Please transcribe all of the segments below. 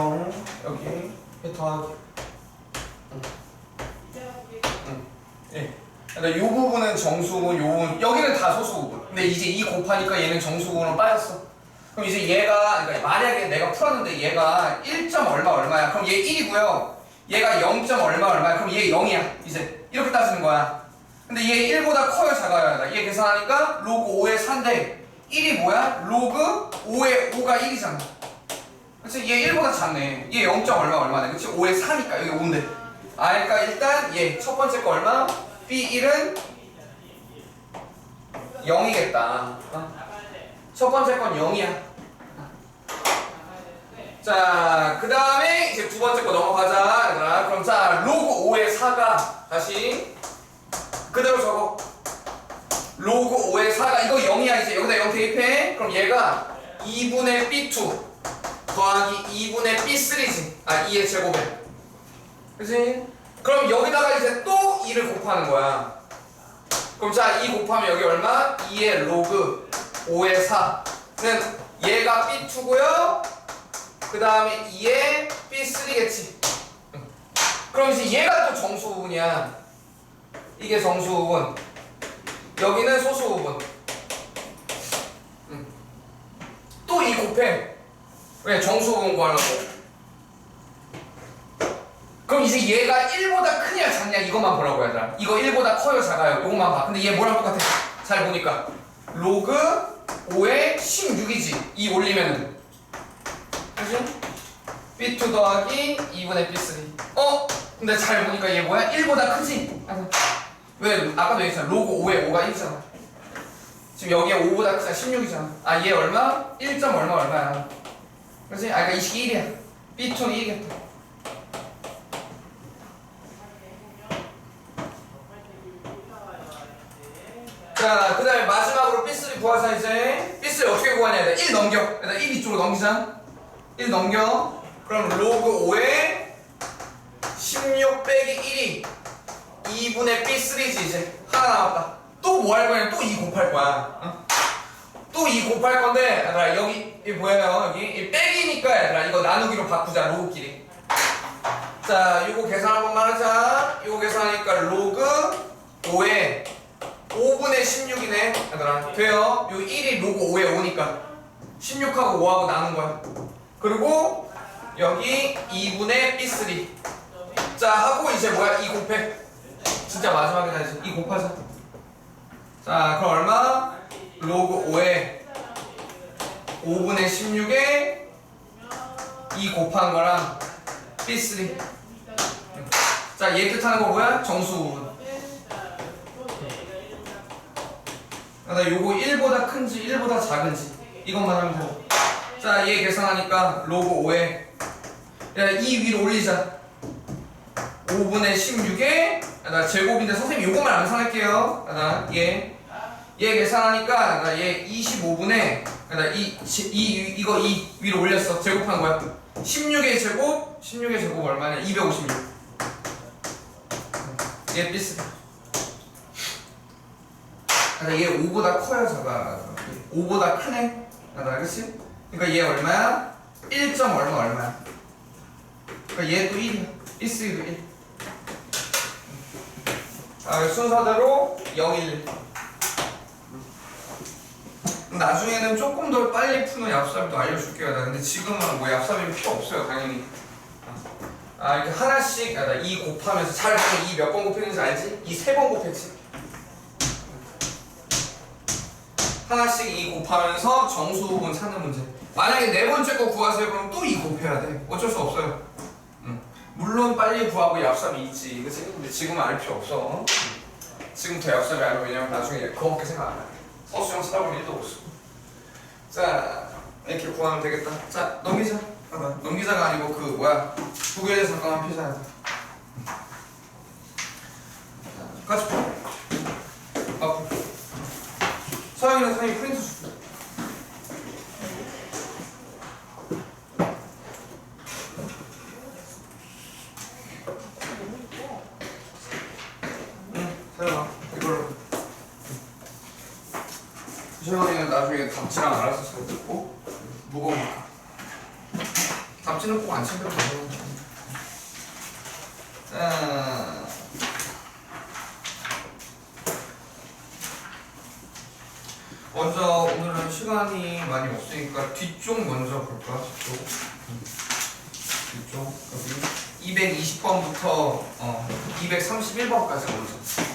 0 여기 이 더하기 예. 근데 이 부분은 정수분, 요 부분 여기는 다 소수분. 근데 이제 이 곱하니까 얘는 정수분으로 빠졌어. 그럼 이제 얘가 그러니까 만약에 내가 풀었는데 얘가 1점 얼마 얼마야? 그럼 얘 1이고요. 얘가 0점 얼마 얼마야? 그럼 얘 0이야. 이제 이렇게 따지는 거야. 근데 얘 1보다 커요, 작아요? 얘 계산하니까 로그 5의 4인데 1이 뭐야? 로그 5의 5가 1이잖아. 그치? 얘 1보다 작네. 얘 0점 얼마 얼마네. 그치? 5의 4니까 여기 5인데. 아, 그러니까 일단 얘 첫 번째 거 얼마? B1은 0이겠다. 어? 첫 번째 건 0이야. 자, 그 다음에 이제 두 번째 거 넘어가자. 얘들아. 그럼 자, 로그 5의 4가 다시 그대로 적어. 로그 5의 4가 이거 0이야 이제 여기다 0 대입해. 그럼 얘가 2분의 B2 더하기 2분의 B3지. 아, 2의 제곱에. 그지? 그럼 여기다가 이제 또 2를 곱하는 거야. 그럼 자, 2 곱하면 여기 얼마? 2의 로그 5의 4는 얘가 B2고요. 그 다음에 2의 B3겠지. 그럼 이제 얘가 또 정수 부분이야. 이게 정수 부분. 여기는 소수 부분. 또2 곱해. 왜? 정수부분 구하려고. 그럼 이제 얘가 1보다 크냐 작냐 이것만 보라고 얘들아 이거 1보다 커요 작아요 이것만 봐 근데 얘 뭐랑 똑같아 잘 보니까 로그 5에 16이지 2 올리면은 그지? B2 더하기 2분의 B3 어? 근데 잘 보니까 얘 뭐야? 1보다 크지? 아, 왜? 아까도 얘기했잖아 로그 5에 5가 1이잖아 지금 여기에 5보다 크잖아 16이잖아 아 얘 얼마? 1점 얼마 얼마야 그지? 아 그러니까 이 식이 1이야 B2는 1이겠다. 자, 그 다음에 마지막으로 B3 구하자 이제. B3 어떻게 구하냐? 일단 1 넘겨. 일단 1 이쪽으로 넘기자. 1 넘겨. 그럼 로그 5에 16 빼기 1이 2분의 B3지 이제. 하나 남았다. 또 뭐 할 거냐? 또 2 곱할 거야. 어? 또2 곱할 건데 얘들아 여기 이 뭐예요 여기? 이 빼기니까 얘들아 이거 나누기로 바꾸자 로그끼리. 자 이거 계산 한 번만 하자. 이거 계산하니까 로그 5에 5분의 16이네 얘들아. 돼요? 요 1이 로그 5에 5니까. 16하고 5하고 나눈 거야. 그리고 여기 2분의 B3 자 하고 이제 뭐야? 2 곱해. 진짜 마지막에 다시 2 곱하자. 자 그럼 얼마? 로그 5에 5분의 16에 2 곱한 거랑 B3 자 얘 뜻하는 거 뭐야? 정수 부분 아, 나 요거 1보다 큰지 1보다 작은지 이것만 하면 돼. 자, 얘 계산하니까 로그 5에 야, 이 위로 올리자. 5분의 16에 나 제곱인데 선생님 요거만 암산할게요. 나 얘. 얘 계산하니까 나얘 25분에 나이 이, 이거 2 위로 올렸어. 제곱한 거야. 16의 제곱 16의 제곱 얼마냐? 256. 얘 비슷해. 아, 얘 5보다 커요, 작아. 5보다 크네. 아, 나 그치? 그러니까 얘 얼마야? 1점 얼마 얼마야? 그러니까 얘도 1이야. 1쓰기도 1. 아, 순서대로 0, 1. 나중에는 조금 더 빨리 푸는 얍삽도 알려줄게요. 나 근데 지금은 뭐 얍삽이 필요 없어요, 당연히. 아, 이렇게 하나씩, 아, 나2 곱하면서 잘 보면 2몇번 곱했는지 알지? 2세번 곱했지. 하나씩 2 곱하면서 정수 부분 찾는 문제. 만약에 네 번째 거 구하세요 그럼 또2 곱해야 돼. 어쩔 수 없어요. 음. 물론 빨리 구하고 얍삽이 있지. 그치? 근데 지금은 알 필요 없어. 지금부터 얍삽이 알고 왜냐면 나중에 그거밖에 생각 안 해. 서수형 쓰다 보면 1도 없어. 자, 이렇게 구하면 되겠다. 자, 넘기자. 봐봐. 넘기자가 아니고 그 뭐야. 부교에 잠깐만 피자. 펴. 앞으로. 서영이랑 선생님 프린트 줘. 응, 서영아 이걸로. 서영이는 나중에 답지랑 알아서 잘 듣고 무거우니까. 답지 앞뒤는 꼭 안 챙겨도 돼요. 자. 먼저 오늘은 시간이 많이 없으니까 뒤쪽 먼저 볼까? 뒤쪽. 음. 뒤쪽 여기 220번부터 어 231번까지 먼저.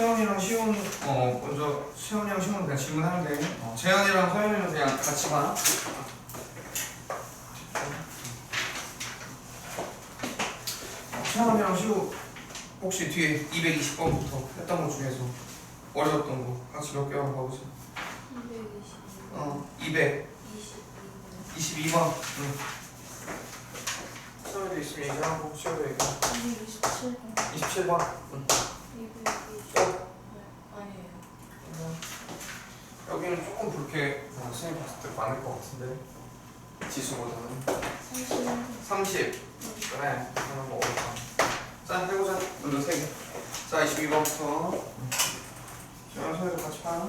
채연이랑 시온 어 먼저 채연이랑 시온 그냥 질문하면 돼. 어, 재현이랑 서연이는 그냥 같이 봐. 채연이랑 시온 혹시 뒤에 220번부터 했던 것 중에서 어려웠던 거 같이 몇개 한번 봐보자. 220. 어 200. 22. 22번. 응. 서울도 있으면 얘기하고 시어도 얘기하고 227. 27번. 응. 220. 또 네. 아니에요. 여기는 조금 그렇게 어, 선생님 봤을 때 많을 것 같은데 지수보다는 30. 30. 그래. 그럼 뭐 어렵다. 자 해보자. 먼저 세 개. 자 22번부터. 자 선생님 같이 봐.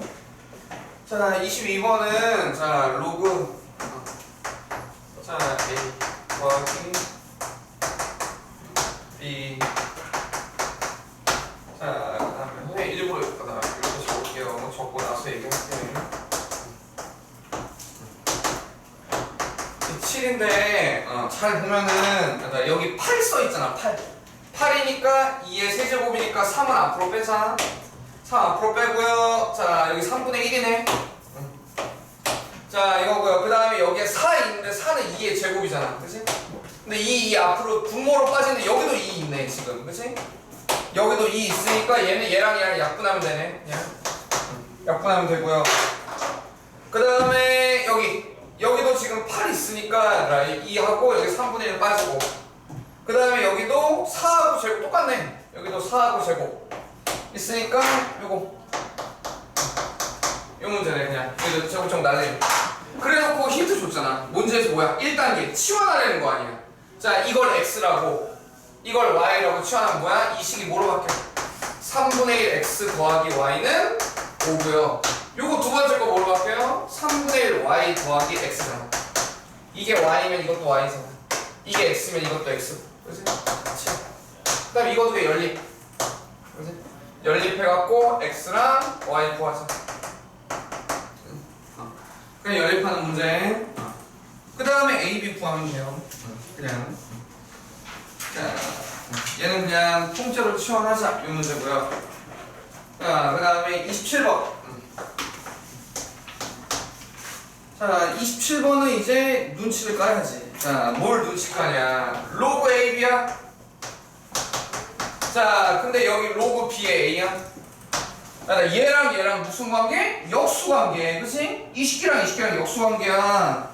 자 22번은 자 로그. 어. 자 A 더하기 B 자, 그다음에 선생님 일부러 여기다 이렇게 적을게요. 적고 나서 얘기할게. 7인데 어, 잘 보면은 그러니까 여기 8 써 있잖아. 8. 8이니까 2의 세제곱이니까 3은 앞으로 빼자. 3 앞으로 빼고요. 자, 여기 3분의 1이네. 자, 이거고요. 그 다음에 여기에 4 있는데 4는 2의 제곱이잖아. 그치? 근데 2, 2 앞으로 분모로 빠지는데 여기도 2 있네, 지금. 그치? 여기도 2 있으니까 얘는 얘랑 얘랑 약분하면 되네. 그냥. 약분하면 되고요. 그 다음에 여기 지금 8 있으니까 2하고 여기 3분의 1 빠지고 그 다음에 여기도 4하고 제곱 똑같네. 여기도 4하고 제곱 있으니까 요거 요 문제네 그냥 여기도 제곱점 날리는 그래놓고 힌트 줬잖아. 문제에서 뭐야? 1단계 치환하라는 거 아니야. 자 이걸 x라고 이걸 y라고 치환하면 뭐야? 이 식이 뭐로 바뀌어? 3분의 1 x 더하기 y는 5고요. 요거 두 번째 거 뭐로 바뀌어요? 3분의 1 y 더하기 x잖아. 이게 y면 이것도 y잖아. 이게 x면 이것도 x. 그지? 같이. 그 다음에 이것도 왜 연립. 그지? 연립해갖고 x랑 y 구하자. 어. 그냥 연립하는 문제. 그 다음에 a, b 구하면 돼요. 그냥. 자, 얘는 그냥 통째로 치환하자. 이 문제고요. 자, 그 다음에 27번. 자, 27번은 이제 눈치를 까야지. 자, 뭘 눈치 까냐? 로그 AB야? 자, 근데 여기 로그 B의 A야? 자, 얘랑 얘랑 무슨 관계? 역수 관계. 그치? 이 식기랑 이 식기랑 역수 관계야.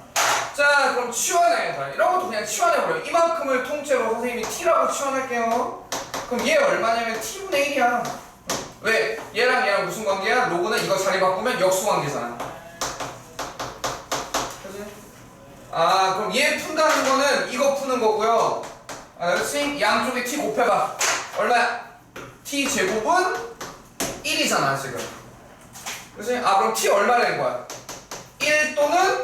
자, 그럼 치환해. 자, 이런 것도 그냥 치환해버려. 이만큼을 통째로 선생님이 T라고 치환할게요. 그럼 얘 얼마냐면 T분의 1이야. 왜? 얘랑 얘랑 무슨 관계야? 로그는 이거 자리 바꾸면 역수 관계잖아. 그지? 아, 그럼 얘 푼다는 거는 이거 푸는 거고요. 아, 그렇지? 양쪽에 t 곱해봐. 얼마야? t 제곱은 1이잖아, 지금. 그지? 아, 그럼 t 얼마라는 거야? 1 또는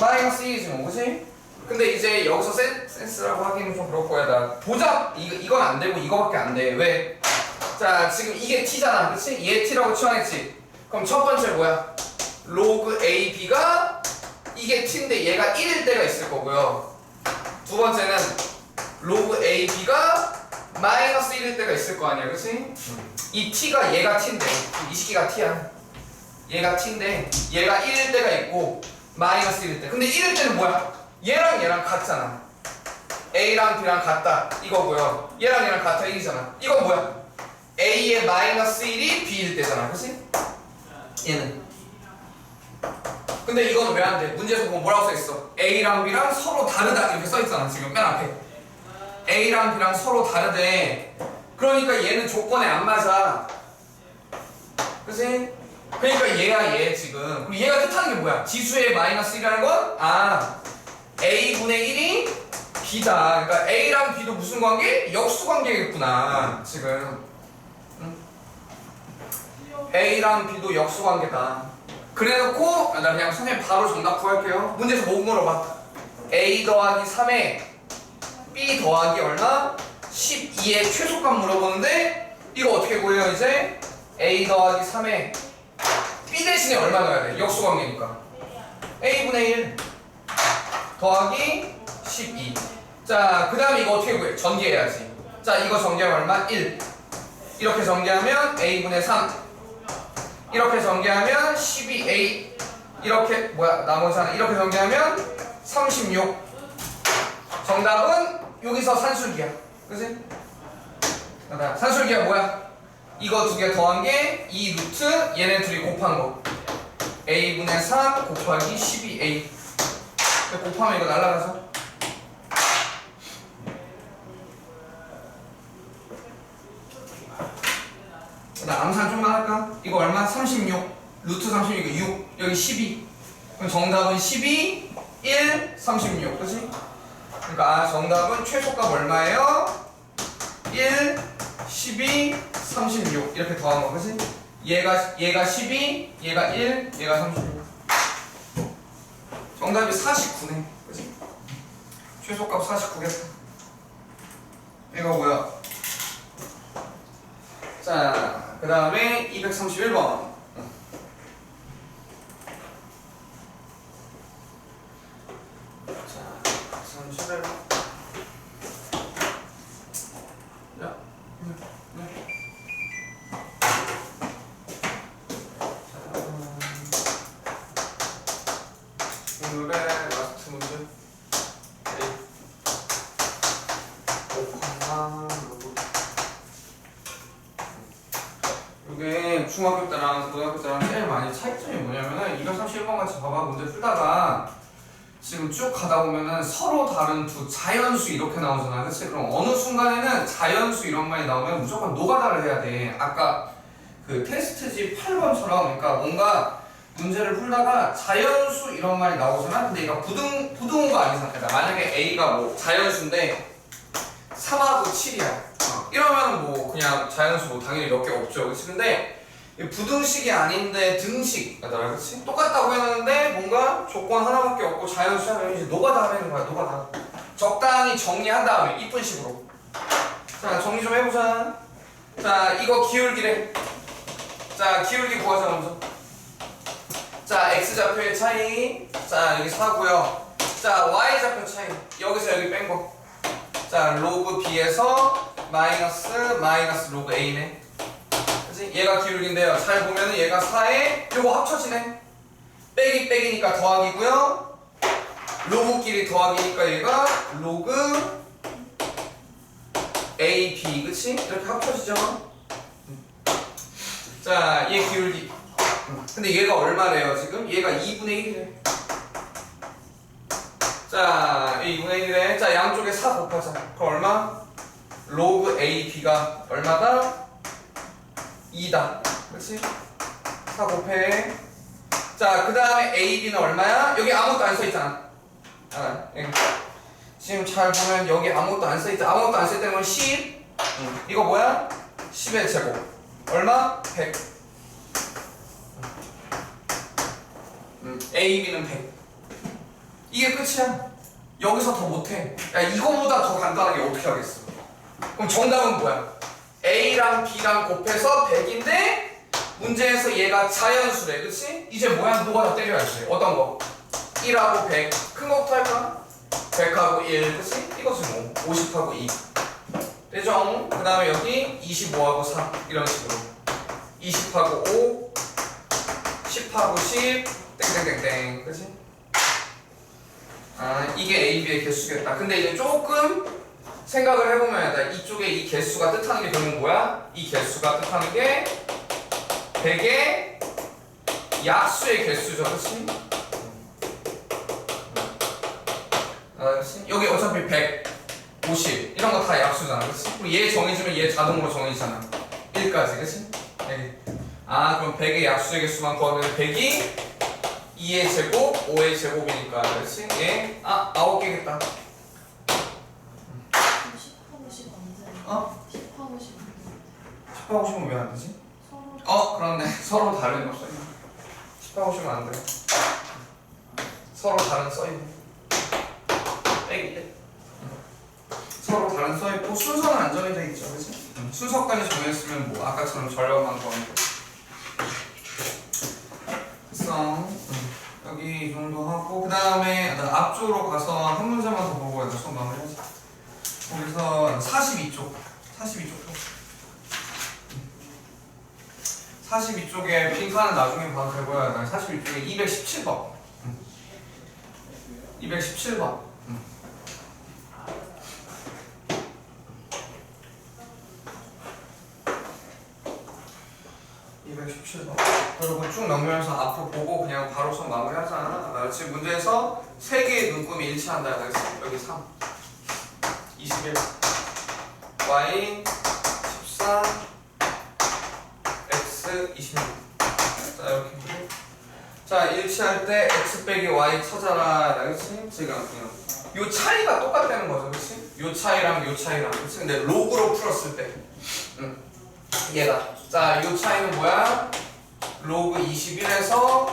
마이너스 1이지 뭐, 그지? 근데 이제 여기서 센, 센스라고 하기는 좀 그럴 거야. 나 보자. 이거, 이건 안 되고 이거밖에 안 돼. 왜? 자, 지금 이게 t잖아. 그치? 얘 t라고 치환했지? 그럼 첫 번째 뭐야? 로그 AB가 이게 t인데 얘가 1일 때가 있을 거고요. 두 번째는 로그 AB가 마이너스 1일 때가 있을 거 아니야. 그치? 이 t가 얘가 t인데 이 시기가 t야. 얘가 t인데 얘가 1일 때가 있고 마이너스 1일 때. 근데 1일 때는 뭐야? 얘랑 얘랑 같잖아. A랑 B랑 같다. 이거고요. 얘랑 얘랑 같아 1이잖아. 이건 뭐야? A의 마이너스 1이 B일 때잖아. 그치? 얘는. 근데 이건 왜 안 돼? 문제에서 보면 뭐라고 써있어? A랑 B랑 서로 다르다 이렇게 써있잖아 지금 맨 앞에 A랑 B랑 서로 다르대 그러니까 얘는 조건에 안 맞아 그치? 그러니까 얘야 얘 지금 그리고 얘가 뜻하는 게 뭐야? 지수의 마이너스 1이라는 건? 아 A분의 1이 B다 그러니까 A랑 B도 무슨 관계? 역수 관계겠구나 지금 응? A랑 B도 역수 관계다. 그래놓고 아, 나 그냥 선생님 바로 정답 구할게요. 문제에서 뭐 물어봐? A 더하기 3에 B 더하기 얼마? 12의 최소값 물어보는데 이거 어떻게 구해요 이제? A 더하기 3에 B 대신에 얼마 넣어야 돼? 역수 관계니까 A분의 1 더하기 12 자, 그 다음에 이거 어떻게 구해? 전개해야지 자, 이거 전개하면 얼마? 1 이렇게 전개하면 A분의 3 이렇게 전개하면 12A 이렇게 뭐야 나머지 하나 이렇게 전개하면 36 정답은 여기서 산술기야. 그지? 산술기야 뭐야? 이거 두 개 더한 게이 루트 얘네 둘이 곱한 거. A분의 3 곱하기 12A 곱하면 이거 날라가서 나 암산 좀만 할까? 이거 얼마? 36 루트 36 이거 6 여기 12 그럼 정답은 12 1 36 그치? 그러니까 아, 정답은 최소값 얼마예요? 1 12 36 이렇게 더한 거 그치? 얘가 얘가 12 얘가 1 얘가 36 정답이 49네 그치? 최소값 49겠다 이거 뭐야? 자, 그 다음에 231번. 자, 31번. 자, 네, 네. 자, 오늘의 라스트 문제. 네. 옥황 로봇. 이게 중학교 때랑 고등학교 때랑 제일 많이 차이점이 뭐냐면은 231번 같이 봐봐 문제 풀다가 지금 쭉 가다 보면은 서로 다른 두 자연수 이렇게 나오잖아 그치? 그럼 어느 순간에는 자연수 이런 말이 나오면 무조건 노가다를 해야 돼 아까 그 테스트지 8번처럼 그러니까 뭔가 문제를 풀다가 자연수 이런 말이 나오잖아 근데 얘가 부등, 부등호가 아닌 상태다 만약에 A가 뭐 자연수인데 3하고 7이야. 어, 이러면 뭐 그냥 자연수 뭐 당연히 몇 개 없죠. 그치? 근데 이 부등식이 아닌데 등식. 나라 그치? 똑같다고 해놨는데 뭔가 조건 하나밖에 없고 자연수 하면 이제 노가다 하는 거야. 노가다. 적당히 정리한 다음에 이쁜 식으로. 자, 정리 좀 해보자. 자, 이거 기울기래. 자, 기울기 구하자 먼저. 자, x좌표의 차이. 자, 여기 4고요. 자, y좌표 차이. 여기서 여기 뺀 거. 자, 로그 b에서 마이너스 마이너스 로그 a네. 얘가 기울기인데요. 잘 보면은 얘가 4에 요거 합쳐지네. 빼기 빼기니까 더하기고요. 로그끼리 더하기니까 얘가 로그 a b 그치? 이렇게 합쳐지죠. 자, 얘 기울기. 근데 얘가 얼마래요 지금? 얘가 2분의 1이래. 자, 이 2분의 1에 자 양쪽에 4 곱하자. 그럼 얼마? 로그 AB가 얼마다? 2다. 그렇지? 4 곱해. 자, 그 다음에 AB는 얼마야? 여기 아무것도 안 써있잖아. 아, 여기. 지금 잘 보면 여기 아무것도 안 써있잖아. 아무것도 안 써있다는 건 10. 응. 이거 뭐야? 10의 제곱. 얼마? 100. 음, AB는 100. 이게 끝이야. 여기서 더 못해. 야, 이거보다 더 간단하게 어떻게 하겠어? 그럼 정답은 뭐야? A랑 B랑 곱해서 100인데 문제에서 얘가 자연수래. 그치? 이제 뭐야? 누가 다 때려야지. 어떤 거? 1하고 100. 큰 거부터 할까? 100하고 1. 그치? 이것은 뭐? 50하고 2. 되죠? 그 다음에 여기 25하고 4. 이런 식으로. 20하고 5. 10하고 10. 땡땡땡땡. 그치? 아 이게 A, B의 개수겠다. 근데 이제 조금 생각을 해보면 돼. 이쪽에 이 개수가 뜻하는 게 결국 뭐야? 이 개수가 뜻하는 게 100의 약수의 개수죠, 그렇지? 아? 여기 어차피 100, 50 이런 거 다 약수잖아, 그렇지? 그리고 얘 정해주면 얘 자동으로 정해지잖아. 1까지, 그렇지? 여기. 아 그럼 100의 약수의 개수만 구하면 100이 2의 제곱, 5의 제곱이니까 그렇지? 예? 아, 9개겠다 10하고 10 언제? 어? 10하고 10 10하고 싶으면 왜 안 되지? 서로 어 그렇네 서로 다른 거 써있네 10 하시면 안 돼요 서로 다른 써있네 빼기 빼 서로 다른 써있고 순서는 안 정해져 있죠 그치? 음, 순서까지 정했으면 뭐 아까처럼 더하면 돼 그래서 음, 여기 이 정도 하고 그 다음에 앞쪽으로 가서 한 문제만 더 보고 해서 수업 마무리하자 거기서 42쪽 42쪽 42쪽에 빈칸은 나중에 봐도 되고요. 42쪽에 217번 217번 217번 그리고 쭉 넘으면서 앞으로 보고 그냥 바로 수업 마무리하자. 나 지금 문제에서 세 개의 눈금이 일치한다. 여기 3 21 y 14 x 26 자 이렇게 해주고. 자 일치할 때 x 빼기 y 찾아라 알겠지? 지금 요 차이가 똑같다는 거죠 그치? 요 차이랑 요 차이랑 그치? 근데 로그로 풀었을 때 응. 얘가 자요 차이는 뭐야? 로그 21에서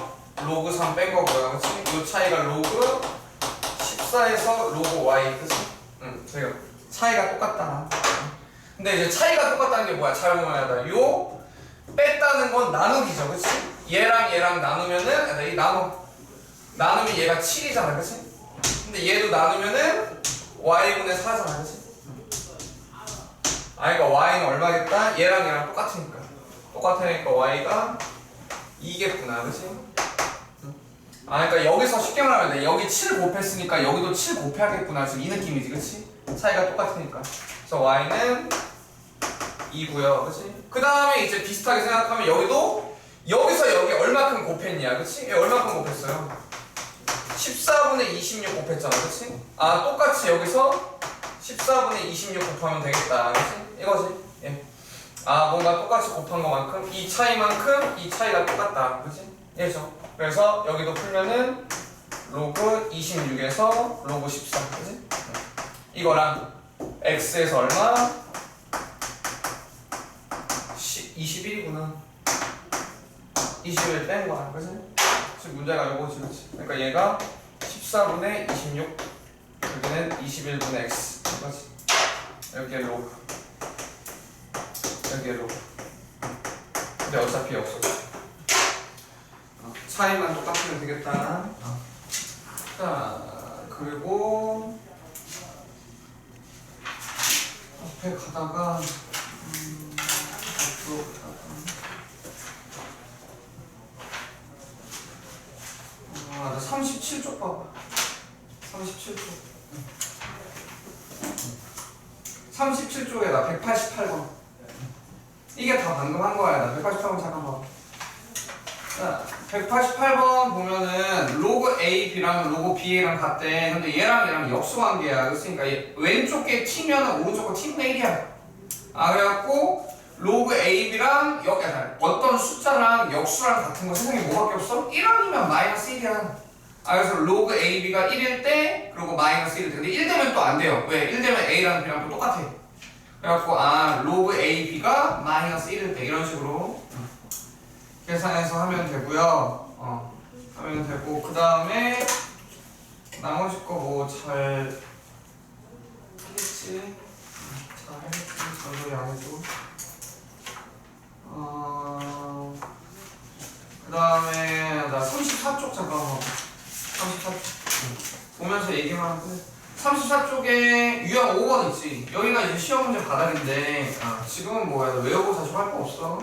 로그 3 뺀 거고요 그치? 요 차이가 로그 14에서 로그 y 그치? 응 지금 차이가 똑같다 근데 이제 차이가 똑같다는 게 뭐야? 잘 보면 알아 요 뺐다는 건 나누기죠 그치? 얘랑 얘랑 나누면은 아, 이 나눠 나누면 얘가 7이잖아 그치? 근데 얘도 나누면은 y분의 4잖아 그치? 아 그러니까 y는 얼마겠다? 얘랑 얘랑 똑같으니까 똑같으니까 y가 2겠구나 그치? 아 그러니까 여기서 쉽게 말하면 돼 여기 7 곱했으니까 여기도 7 곱해야겠구나 지금 이 느낌이지 그치? 차이가 똑같으니까 그래서 y는 2고요 그치? 그 다음에 이제 비슷하게 생각하면 여기도 여기서 여기 얼마큼 곱했냐 그치? 얘 얼마큼 곱했어요? 14분의 26 곱했잖아 그치? 아 똑같이 여기서 14분의 26 곱하면 되겠다 그치? 이거지 예. 아 뭔가 똑같이 곱한 것만큼 이 차이만큼 이 차이가 똑같다 그치? 예죠 그래서 여기도 풀면은 로그 26에서 로그 14 그치? 이거랑 x에서 얼마? 21이구나. 21뺀 거야 그치? 지금 문제가 요거지 그치? 그러니까 얘가 14분의 26 여기는 21분의 x. 이거지? 여기에 로그 여기에 로그 근데 어차피 없어. 어, 차이만 똑같으면 되겠다. 어. 자 그리고 앞에 가다가 아, 나 37쪽 봐봐. 37쪽. 37쪽에 나 188번. 이게 다 방금 한 거야. 나 188번 잠깐 봐. 자, 188번 보면은 로그 A, B랑 로그 B랑 같대. 근데 얘랑 얘랑 역수 관계야. 그러니까 얘 왼쪽 게 T면 오른쪽 거 T분의 1이야. 아, 그래갖고 로그 A, B랑 여기 어떤 숫자랑 역수랑 같은 거 세상에 뭐밖에 없어? 1원이면 마이너스 1이야. 아 그래서 로그 A, B가 1일 때 그리고 마이너스 1일 때 근데 1 되면 또 안 돼요. 왜? 1 되면 A랑 B랑 또 똑같아. 그래갖고 아 로그 A, B가 마이너스 1일 때 이런 식으로 계산해서 하면 되고요. 어 하면 되고 그 다음에 나머지 거 뭐잘 하겠지? 잘 하겠지? 전소리 안 해도 어... 그 다음에 나 34쪽 잠깐만. 34쪽. 보면서 얘기만 하고 34쪽에 유형 5번 있지. 여기가 이제 시험 문제 바닥인데 아, 지금은 뭐야? 너 외우고 다시 할 거 없어.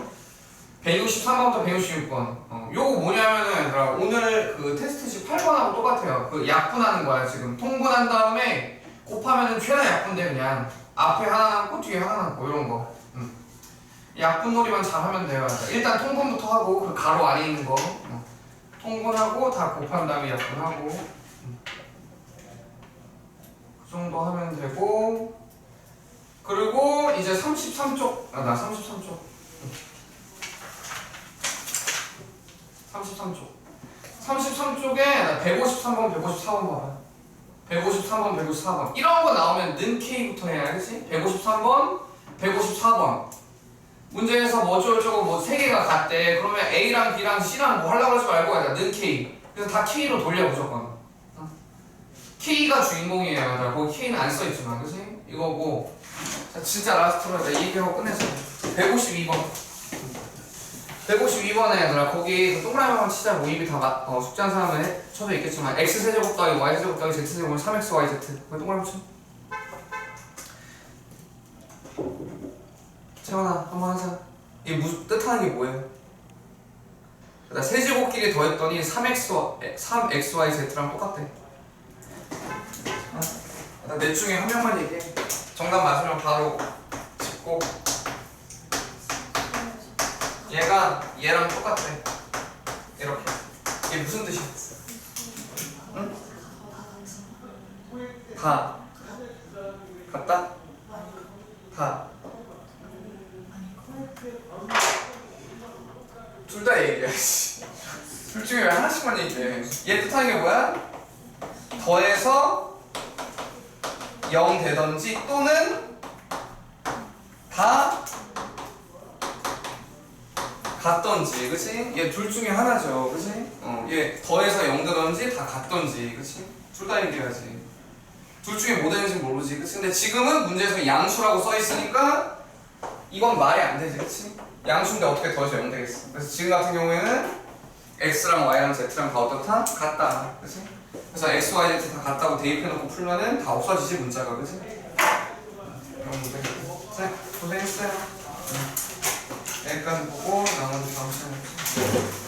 163번부터 166번. 어, 요거 뭐냐면은 얘들아 오늘 그 테스트식 8번하고 똑같아요. 그 약분하는 거야 지금. 통분한 다음에 곱하면은 최대 약분돼 그냥. 앞에 하나 남고 뒤에 하나 남고 이런 거. 음. 약분놀이만 잘하면 돼요. 일단 통분부터 하고 그 가로 안에 있는 거. 어. 통분하고 다 곱한 다음에 약분하고. 음. 그 정도 하면 되고. 그리고 이제 33쪽. 아 나 33쪽. 33쪽. 33쪽에 153번 154번 봐봐. 153번 154번. 이런 거 나오면 는 K부터 해야 알겠지? 153번 154번 문제에서 뭐 어쩌고저쩌고 뭐 세 개가 같대. 그러면 A랑 B랑 C랑 뭐 하려고 하지 말고 그냥 는 K. 그래서 다 K로 돌려 무조건. 어? K가 주인공이에요. 거기 K는 안 써 있지만, 그지? 이거고. 자, 진짜 라스트로 내가 이 얘기하고 끝내자. 152번. 152번에 얘들아 거기 그 동그라미 한번 치자 뭐 입이 다 맞, 어, 숙제한 사람은 해, 쳐도 있겠지만 x 세제곱 더하기 y 세제곱 더하기 z 세제곱은 3x y z 그 동그라미 쳐 채원아 한번 하자 이게 무슨 뜻하는 게 뭐예요? 나 세제곱끼리 더했더니 3x, 3xy z랑 똑같대 아, 넷 중에 한 명만 얘기해 정답 맞으면 바로 짚고 얘가 얘랑 똑같아. 이렇게. 이게 무슨 뜻이야? 응? 다. 같다? 다. 둘 다 얘기해. 씨. 둘 중에 왜 하나씩만 얘기해? 얘 뜻하는 게 뭐야? 더해서 0 되던지 또는 다 같던지, 그치? 얘 둘 중에 하나죠, 그치? 어, 얘 더해서 0 되던지 다 같던지, 그치? 둘 다 얘기해야지. 둘 중에 뭐 되는지 모르지, 그치? 근데 지금은 문제에서 양수라고 써 있으니까 이건 말이 안 되지, 그치? 양수인데 어떻게 더해서 0 되겠어? 그래서 지금 같은 경우에는 x랑 y랑 z랑 다 어떻다? 같다, 그치? 그래서 x, y, z 다 같다고 대입해놓고 풀면은 다 없어지지 문자가, 그치? 그럼 문제. 자, 고생했어요. 여기까지 보고 나머지 다음 시간에